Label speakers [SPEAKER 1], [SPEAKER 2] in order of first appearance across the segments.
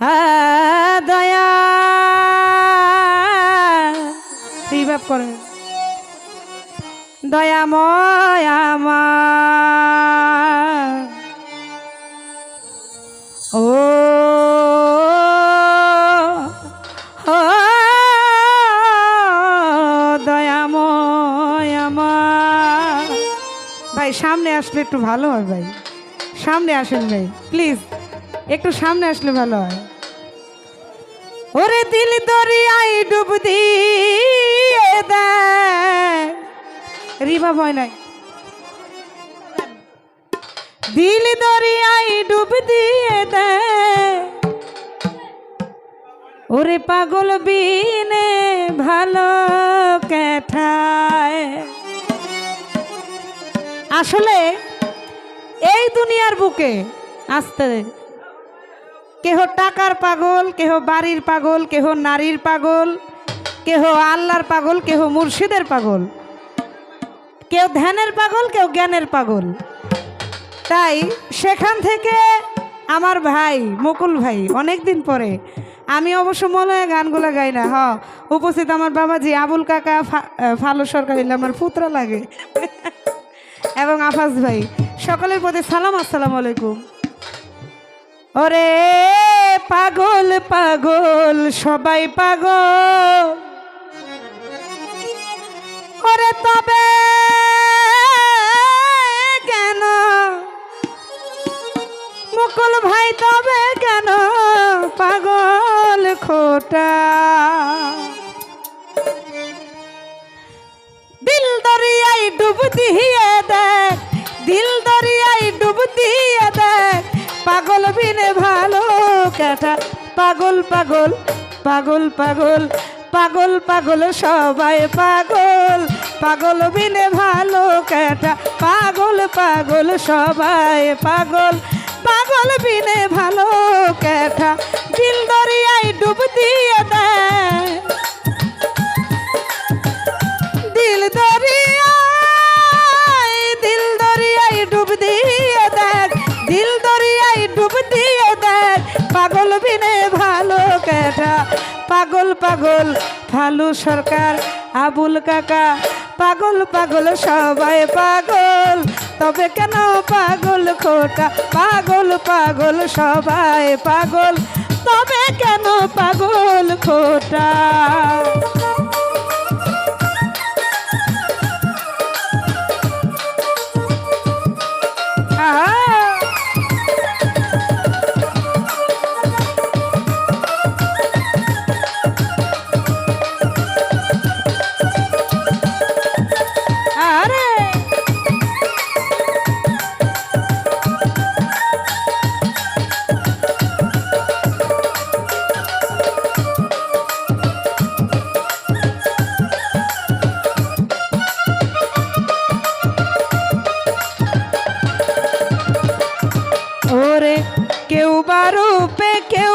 [SPEAKER 1] হ্যাঁ, দয়া করে। দয়াময় আমার। ও ও, দয়াময় আমার। ভাই সামনে আসলে একটু ভালো হয় ভাই। সামনে আসেন ভাই। প্লিজ একটু সামনে আসলে ভালো হয়। ওরে দিল দরিয়াই ডুব দিয়ে রিবা ভয় নাই। দিল দরিয়াই ডুব দিয়ে দেয়। ওরে পাগল বিনে ভালো কেঠায়। আসলে এই দুনিয়ার বুকে আসতে কেহ টাকার পাগল, কেহ বাড়ির পাগল, কেহ নারীর পাগল, কেহ আল্লাহর পাগল, কেহ মুর্শিদের পাগল। কেউ ধ্যানের পাগল, কেউ জ্ঞানের পাগল। তাই সেখান থেকে আমার ভাই, মুকুল ভাই অনেক দিন পরে আমি অবশ্য মনে হয় গানগুলো গাই না, হ, উপস্থিত আমার বাবাজি আবুল কাকা ফালু সরকার আমার পুত্র লাগে। এবং আফাজ ভাই, সকলের প্রতি সালাম, আসসালামু আলাইকুম। ওরে পাগল পাগল, সবাই পাগল। ওরে তবে কেন? মুকুল ভাই তবে কেন পাগল খোটা? দিল দরিয়াই ডুব দিয়ে দেখ দিল দরিয়াই ডুব দিয়ে দেখ পাগল বিনে ভালো কেটা। পাগল পাগল পাগল পাগল পাগল পাগল সবাই পাগল। পাগল বিনে ভালো কেটা। পাগল পাগল সবাই পাগল। পাগল বিনে ভালো কেটা। দিল দরিয়াই ডুব দিয়ে দেয়। ফালু সরকার, আবুল কাকা। পাগল পাগল, সবাই পাগল। তবে কেন পাগল খোটা? পাগল পাগল, সবাই পাগল। তবে কেন পাগল খোটা? কেউ বা রূপে কেউ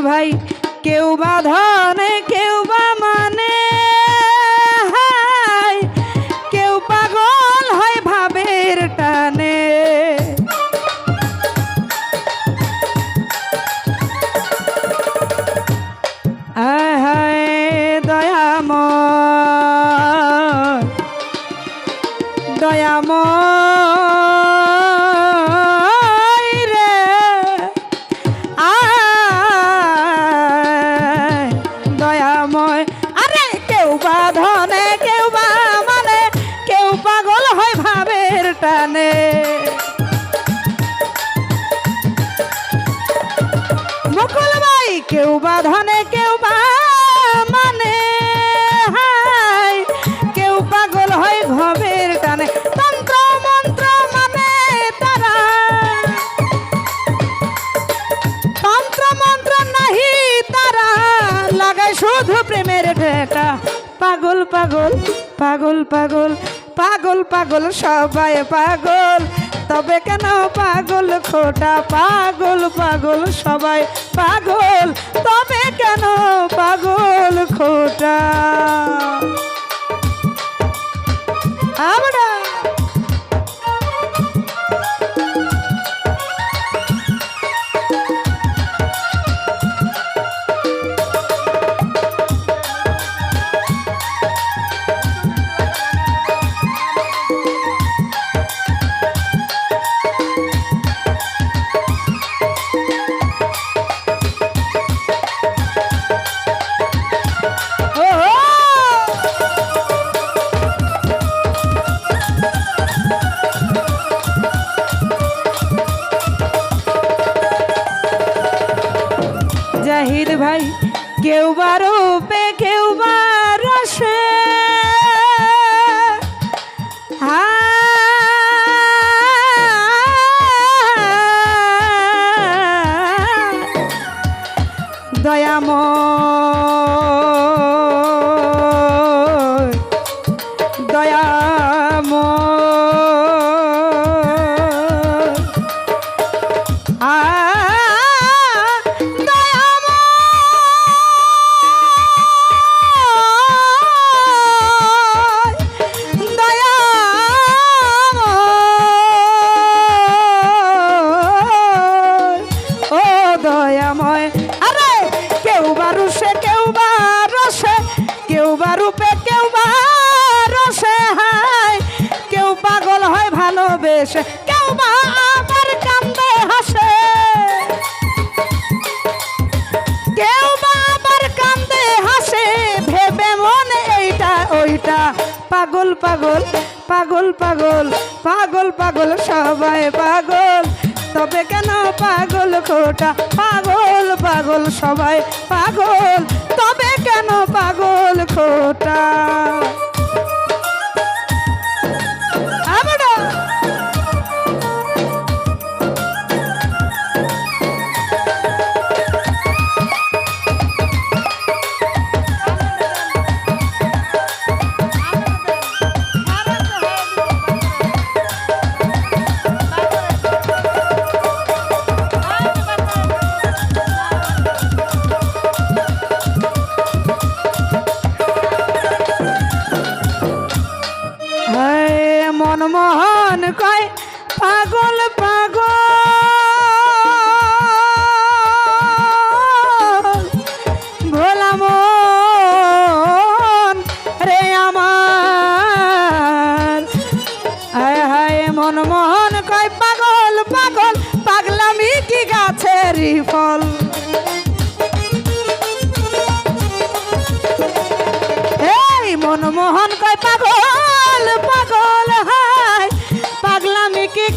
[SPEAKER 1] ভাই কেউ বা শুধু প্রেমের ঢেটা পাগল পাগল পাগল পাগল পাগল পাগল, সবাই পাগল। তবে কেন পাগল খোটা? পাগল পাগল, সবাই পাগল। তবে কেন পাগল খোটা? ভালোবেসে কেউ বা আবার কান্দে হাসে। কেউ বা আবার কান্দে হাসে, ভেবে মনে এইটা ওইটা। পাগল পাগল পাগল পাগল পাগল পাগল, সবাই পাগল। তবে কেন পাগল খোটা? পাগল পাগল, সবাই পাগল। তবে কেন পাগল খোটা?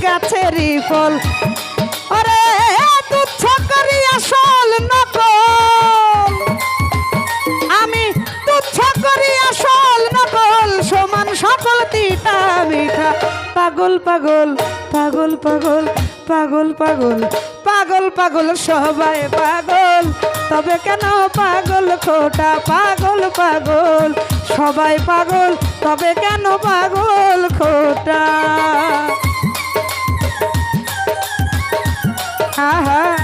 [SPEAKER 1] গাছেরই ফল। আরে, তুচ্ছ করি আসল নকল। আমি তুচ্ছ করি আসল নকল, সমান সকল তিতা মিঠা। পাগল পাগল পাগল পাগল পাগল পাগল পাগল পাগল, সবাই পাগল। তবে কেন পাগল খোটা? পাগল পাগল, সবাই পাগল, তবে কেন পাগল খোটা? হ্যাঁ, হ্যাঁ।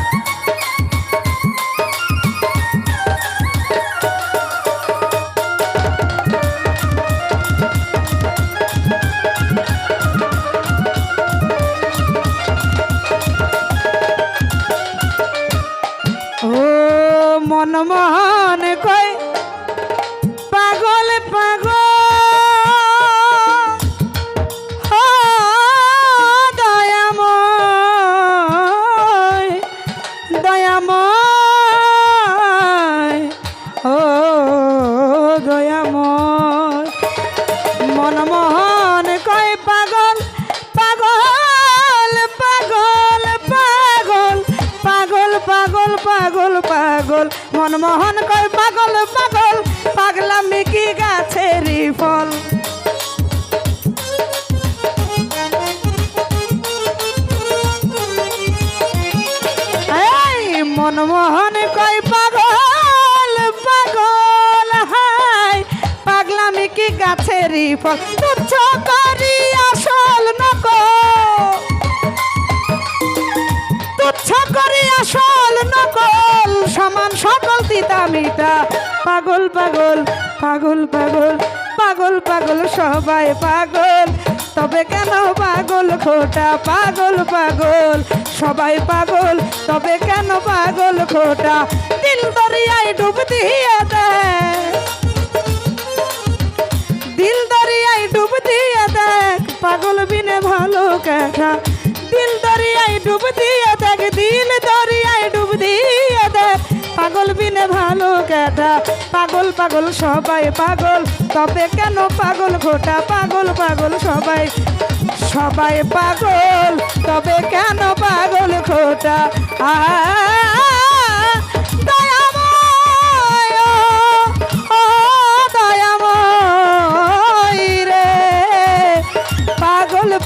[SPEAKER 1] আহা নমঃ মনমোহন কয় পাগল পাগল পাগল পাগল পাগল পাগল পাগল পাগল। মনমোহন কয় পাগল পাগল, পাগলাম কি গাছের ফল? মনমোহন কয় পাগল পাগল কি গাছেরই ফল? তুচ্ছ করি আসল নকল তুচ্ছ করি আসল নকল সমান সকল তিতা মিটা পাগল পাগল পাগল পাগল পাগল পাগল, সবাই পাগল। তবে কেন পাগল খোটা? পাগল পাগল, সবাই পাগল। তবে কেন পাগল খোটা? দিল দরিয়ায় ডুব দিয়ে দেয়। দিল দরিয়ায় ডুব দিয়ে দেখ, পাগল বিনে ভালো কাঠা দিল দরিয়ায় ডুব দিয়ে দেখ দিল দরিয়ায় ডুব দিয়ে দেখ, পাগল বিনে ভালো কাঠা পাগল পাগল, সবাই পাগল, তবে কেন পাগল ঘোটা পাগল পাগল সবাই সবাই পাগল, তবে কেন পাগল খোটা আ